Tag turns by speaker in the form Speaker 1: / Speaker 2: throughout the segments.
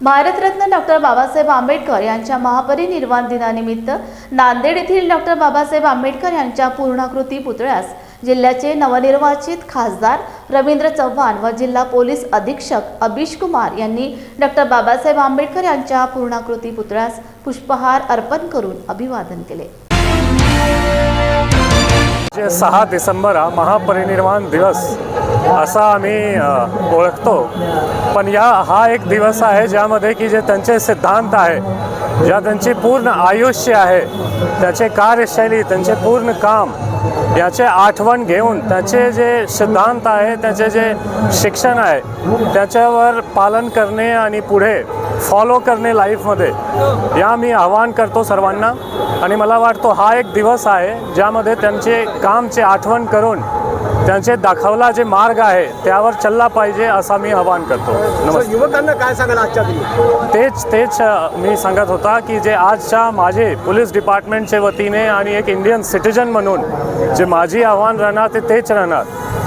Speaker 1: Bharat Ratna doctor Babasaheb Ambedkar यांच्या महापरिनिर्वाण दिनानिमित्त नांदेड येथील डॉक्टर बाबासाहेब आंबेडकर यांच्या पूर्णाकृती पुतळ्यास जिल्ह्याचे नवनिर्वाचित खासदार रवींद्र चव्हाण व जिल्हा पोलीस अधीक्षक अभिष कुमार यांनी डॉक्टर बाबासाहेब आंबेडकर यांच्या पूर्णाकृती पुतळ्यास पुष्पहार अर्पण करून अभिवादन केले.
Speaker 2: जे सहा डिसेंबर हा महापरिनिर्वाण दिवस असा आम्ही ओळखतो. पण या हा एक दिवस आहे ज्यामध्ये की जे त्यांचे सिद्धांत आहे ज्या त्यांची पूर्ण आयुष्य आहे त्याचे कार्यशैली त्यांचे पूर्ण काम याचे आठवण घेऊन त्याचे जे सिद्धांत आहे त्याचे जे शिक्षण आहे त्याच्यावर पालन करणे आणि पुढे फॉलो करणे लाईफमध्ये या मी आवाहन करतो सर्वांना. आणि मला वाटतो हा एक दिवस आहे ज्यामध्ये त्यांचे कामचे आठवण करून त्यांचे दाखवला जे मार्ग आहे त्यावर चालला पाहिजे असा मी आवाहन करतो.
Speaker 3: युवकांना काय सांगाल आजच्या
Speaker 2: तेच तेच मी सांगत होता की जे आजच्या माझे पोलीस डिपार्टमेंटचे वतीने आणि एक इंडियन सिटीजन म्हणून जे माझी आव्हान राहणार ते तेच राहणार.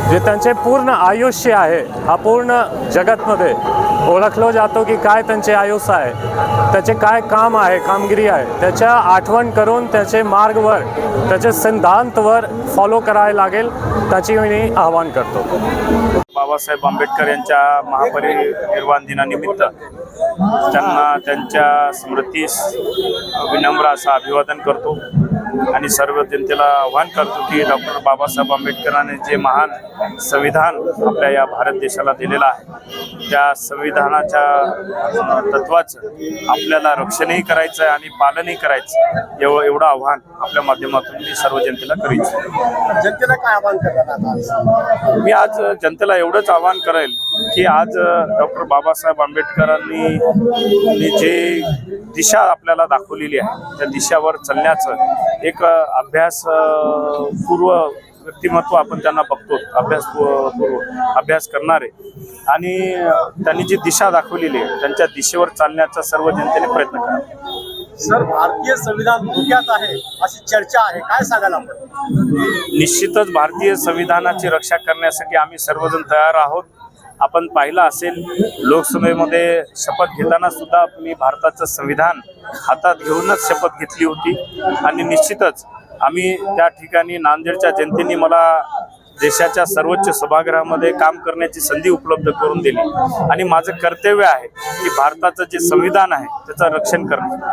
Speaker 2: जे त्यांचे पूर्ण आयुष्य आहे हा पूर्ण जगतमध्ये ओळखलं जातो की काय त्यांचे आयुष्य आहे त्याचे काय काम आहे कामगिरी आहे त्याच्या आठवण करून त्याचे मार्गवर त्याचे सिद्धांतवर फॉलो करायला लागेल त्याची मी आवाहन करतो.
Speaker 4: बाबासाहेब आंबेडकर यांच्या महापरिनिर्वाण दिनानिमित्त त्यांना त्यांच्या स्मृतीस विनम्र असं अभिवादन करतो. आणि सर्व जनतेला आव्हान करतो की डॉक्टर बाबासाहेब आंबेडकरांनी जे महान संविधान आपल्या या भारत देशाला दिलेलं आहे त्या संविधानाच्या तत्वाचं आपल्याला रक्षणही करायचं आहे आणि पालनही करायचं एवढं एवढं आव्हान आपल्या माध्यमातून मी सर्व जनतेला करीन
Speaker 3: जनतेला काय आवाहन करणार
Speaker 4: मी आज जनतेला एवढंच आवाहन करेल की आज डॉक्टर बाबासाहेब आंबेडकरांनी जे दिशा आपल्याला दाखवलेली आहे. त्या दिशावर चालण्याचं एक अभ्यास पूर्व व्यक्तिमत्व आपण त्यांना बघतो. अभ्यास पूर्व अभ्यास करणारे. आणि त्यांनी जी दिशा दाखवलेली आहे त्यांच्या दिशेवर चालण्याचा सर्व जनतेने प्रयत्न करा
Speaker 3: सर भारतीय संविधान धोक्यात आहे अशी चर्चा आहे. काय सांगाल आपण?
Speaker 4: निश्चितच भारतीय संविधानाची रक्षा करण्यासाठी आम्ही सर्वजण तयार आहोत. आपण पाहिलं असेल लोकसभेमध्ये शपथ घेताना सुद्धा मी भारताचं संविधान हातात घेऊनच शपथ घेतली होती. आणि निश्चितच आम्ही त्या ठिकाणी नांदेडच्या जनतेने मला देशाच्या सर्वोच्च सभागृहामध्ये काम करण्याची संधी उपलब्ध करून दिली. आणि माझं कर्तव्य आहे की भारताचं जे संविधान आहे त्याचं रक्षण करणं.